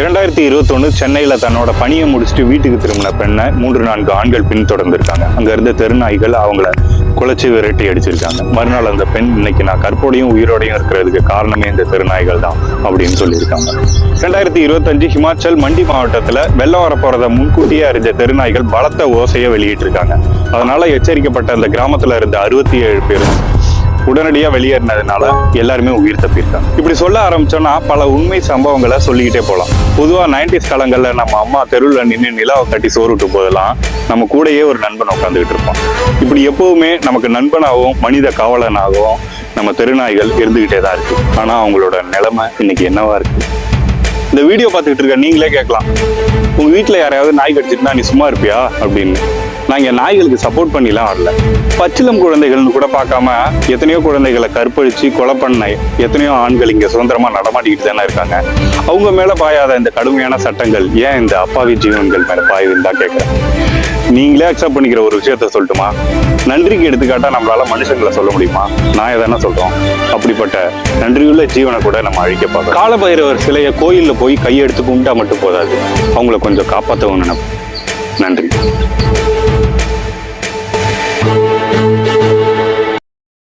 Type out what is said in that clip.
இரண்டாயிரத்தி இருபத்தொன்று சென்னையில தன்னோட பணியை முடிச்சுட்டு வீட்டுக்கு திரும்பின பெண்ணை மூன்று நான்கு ஆண்கள் பின்தொடர்ந்திருக்காங்க. அங்க இருந்த தெருநாய்கள் அவங்கள குலைச்சி விரட்டி அடிச்சிருக்காங்க. மறுநாள் அந்த பெண் இன்னைக்கு நான் கற்போடையும் உயிரோடையும் இருக்கிறதுக்கு காரணமே இந்த தெருநாய்கள் தான் அப்படின்னு சொல்லியிருக்காங்க. ரெண்டாயிரத்தி இருபத்தஞ்சு ஹிமாச்சல் மண்டி மாவட்டத்துல வெள்ளம் வரப்போறத முன்கூட்டியே அறிஞ்ச தெருநாய்கள் பலத்த ஓசையை வெளியிட்டிருக்காங்க. அதனால எச்சரிக்கப்பட்ட அந்த கிராமத்துல இருந்த அறுபத்தி ஏழு பேர் உடனடியாக வெளியேறினதுனால எல்லாருமே உயிர் தப்பியிருக்காங்க. இப்படி சொல்ல ஆரம்பிச்சோம்னா பல உண்மை சம்பவங்களை சொல்லிக்கிட்டே போகலாம் பொதுவாக நைன்டிஸ் காலங்களில் நம்ம அம்மா தெருவில் நின்று நிலாவை கட்டி சோறுட்டு போதெல்லாம் நம்ம கூடயே ஒரு நண்பன் உட்காந்துக்கிட்டு இருப்பான். இப்படி எப்பவுமே நமக்கு நண்பனாகவும் மனித காவலனாகவும் நம்ம தெருநாய்கள் இருந்துகிட்டே தான் இருக்கு. ஆனால் அவங்களோட நிலைமை இன்னைக்கு என்னவா இருக்கு? இந்த வீடியோ பார்த்துக்கிட்டு இருக்க நீங்களே கேட்கலாம். உங்க வீட்டில் யாரையாவது நாய் கடிச்சிட்டுனா நீ சும்மா இருப்பியா? அப்படின்னு. நான் நாய்களுக்கு சப்போர்ட் பண்ணிலாம் வரல. பச்சிலம் குழந்தைகள்னு கூட பார்க்காம எத்தனையோ குழந்தைகளை கற்பழிச்சு கொலை பண்ண எத்தனையோ ஆண்கள் இங்கே சுதந்திரமாக நடமாட்டிக்கிட்டு தானே இருக்காங்க. அவங்க மேலே பாயாத இந்த கடுமையான சட்டங்கள் ஏன் இந்த அப்பாவி ஜீவன்கள் மேலே பாயுதுன்னு தான் கேட்குறேன் நீங்களே அக்செப்ட் பண்ணிக்கிற ஒரு விஷயத்த சொல்லட்டுமா? நன்றிக்கு எடுத்துக்காட்டா நம்மளால மனுஷங்களை சொல்ல முடியுமா? நான் எதானே சொல்றோம். அப்படிப்பட்ட நன்றியுள்ள ஜீவனை கூட நம்ம அழிக்க பார்க்கணும். காலபைரவர் சிலையை கோயிலில் போய் கையெடுத்து கும்பிட்டா மட்டும் போதாது. அவங்கள கொஞ்சம் காப்பாற்றவும் நினைப்போம். நன்றி.